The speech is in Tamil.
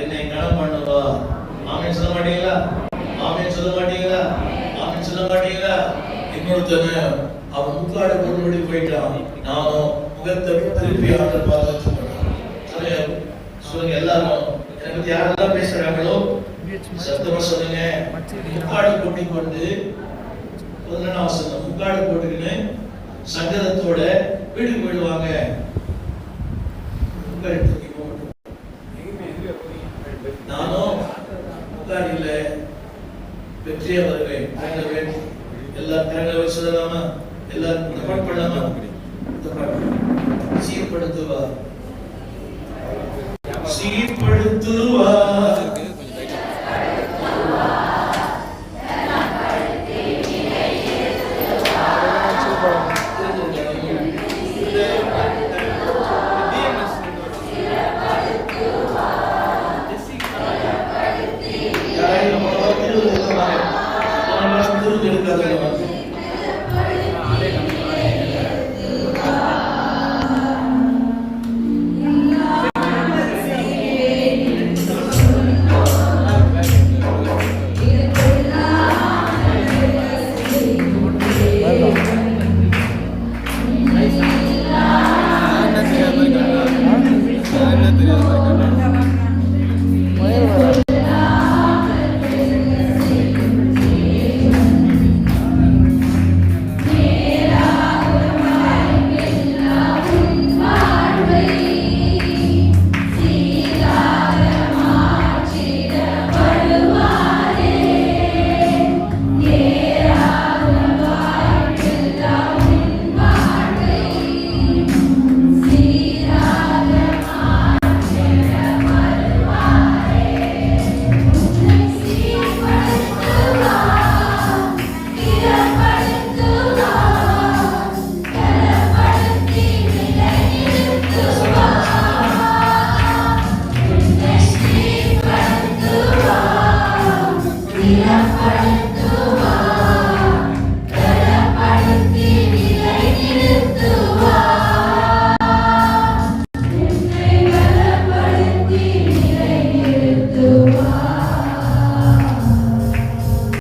என்னை கனம் பண்ணுவா? ஆமீன் சொல்ல மாட்டீங்களா? ஆமீன் சொல்ல மாட்டீங்களா? ஆமீன் சொல்ல மாட்டீங்களா? இன்னொருத்தன அவன் முக்காடு பொருள்படி போயிட்டான். நானும் முகத்தை திருப்பி ஆண்டு பார்த்து சொல்லுங்க எல்லாரும். என்னை பத்தி யாரெல்லாம் பேசுறாங்களோ சத்தமா சொல்லுங்க. முக்காடு போட்டி கொண்டு பதினெண்டாம் வசனம் முக்காடு போட்டுக்கின்னு சங்கதத்தோட வீட்டுக்கு போயிடுவாங்க. முக்காடு தூக்கி போட்டு நானும் முக்காடியில் வெற்றியா வருவேன் கரங்களை எல்லா கரங்களை வச்சு சொல்லலாமா எல்லாரும் இந்த பாட்டு பண்ணலாமா இந்த பாட்டு சீர்படுத்துவா 取れてるんだけど Thank.